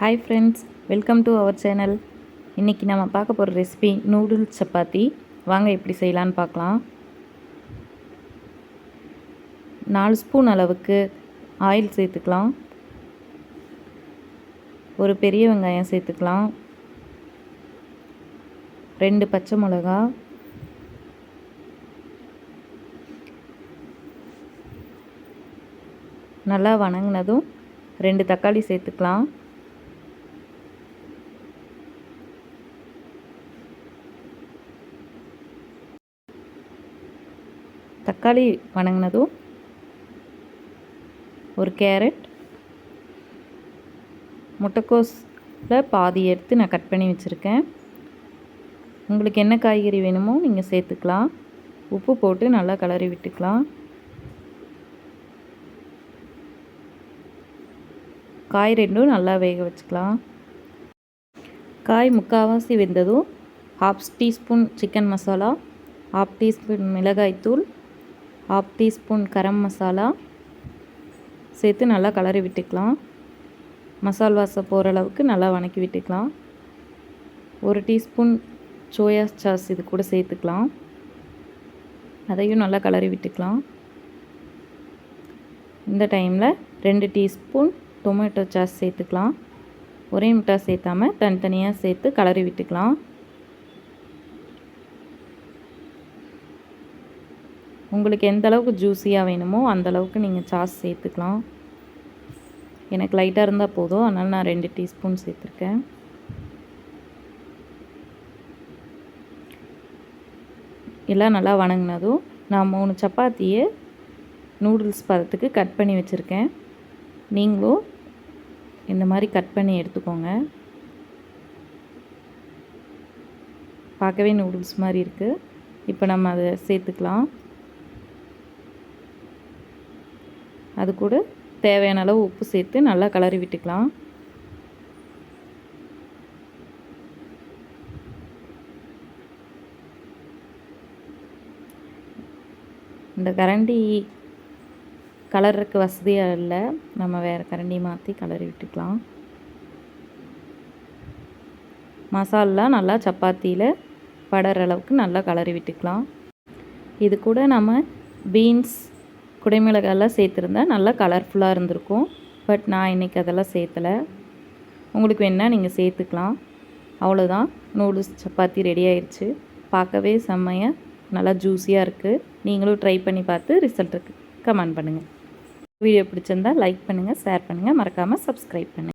Hi friends welcome to our channel இன்றைக்கி நம்ம பார்க்க போகிற ரெசிபி நூடுல்ஸ் சப்பாத்தி. வாங்க எப்படி செய்யலான்னு பார்க்கலாம். நாலு ஸ்பூன் அளவுக்கு ஆயில் சேர்த்துக்கலாம். ஒரு பெரிய வெங்காயம் சேர்த்துக்கலாம். ரெண்டு பச்சை மிளகா. நல்லா வணங்கினதும் ரெண்டு தக்காளி சேர்த்துக்கலாம். தக்காளி வணங்கினதும் ஒரு கேரட் முட்டைக்கோஸில் பாதி எடுத்து நான் கட் பண்ணி வச்சுருக்கேன். உங்களுக்கு என்ன காய்கறி வேணுமோ நீங்கள் சேர்த்துக்கலாம். உப்பு போட்டு நல்லா கலரி விட்டுக்கலாம். காய் ரெண்டும் நல்லா வேக வச்சுக்கலாம். காய் முக்கால்வாசி வெந்ததும் half teaspoon chicken masala half teaspoon மிளகாய்த்தூள் ஹாஃப் டீஸ்பூன் கரம் மசாலா சேர்த்து நல்லா கலரி விட்டுக்கலாம். மசால் வாசம் போகிற அளவுக்கு நல்லா வணக்கி விட்டுக்கலாம். ஒரு டீஸ்பூன் சோயா சாஸ் இது கூட சேர்த்துக்கலாம். அதையும் நல்லா கலரி விட்டுக்கலாம். இந்த டைமில் ரெண்டு டீஸ்பூன் டொமேட்டோ சாஸ் சேர்த்துக்கலாம். ஒரே முட்டா சேர்த்தாமல் தனித்தனியாக சேர்த்து கலரி விட்டுக்கலாம். உங்களுக்கு எந்த அளவுக்கு ஜூஸியாக வேணுமோ அந்த அளவுக்கு நீங்கள் சாஸ் சேர்த்துக்கலாம். எனக்கு லைட்டாக இருந்தால் போதும். அதனால் நான் ரெண்டு டீஸ்பூன் சேர்த்துருக்கேன். எல்லாம் நல்லா வணங்கினதும் நான் மூணு சப்பாத்தியை நூடுல்ஸ் பதத்துக்கு கட் பண்ணி வச்சுருக்கேன். நீங்களும் இந்த மாதிரி கட் பண்ணி எடுத்துக்கோங்க. பார்க்கவே நூடுல்ஸ் மாதிரி இருக்குது இப்போ நம்ம அதை சேர்த்துக்கலாம். அது கூட தேவையான அளவு உப்பு சேர்த்து நல்லா கலரி விட்டுக்கலாம். இந்த கரண்டி கலருக்கு வசதியாக இல்லை நம்ம வேறு கரண்டி மாற்றி கலரி விட்டுக்கலாம். மசாலா நல்லா சப்பாத்தியில் படுற அளவுக்கு நல்லா கலரி விட்டுக்கலாம். இது கூட நம்ம பீன்ஸ் குடைமிளகாலாம் சேர்த்துருந்தா நல்லா கலர்ஃபுல்லாக இருந்திருக்கும். பட் நான் இன்றைக்கி அதெல்லாம் சேர்த்தலை. உங்களுக்கு வேணால் நீங்கள் சேர்த்துக்கலாம். அவ்வளோதான் நூடுல்ஸ் சப்பாத்தி ரெடி ஆயிடுச்சு பார்க்கவே செம்மையாக நல்லா ஜூஸியாக இருக்குது நீங்களும் ட்ரை பண்ணி பார்த்து ரிசல்ட்டுக்கு கமெண்ட் பண்ணுங்கள் வீடியோ பிடிச்சிருந்தால் லைக் பண்ணுங்கள் ஷேர் பண்ணுங்கள் மறக்காமல் சப்ஸ்கிரைப் பண்ணுங்கள்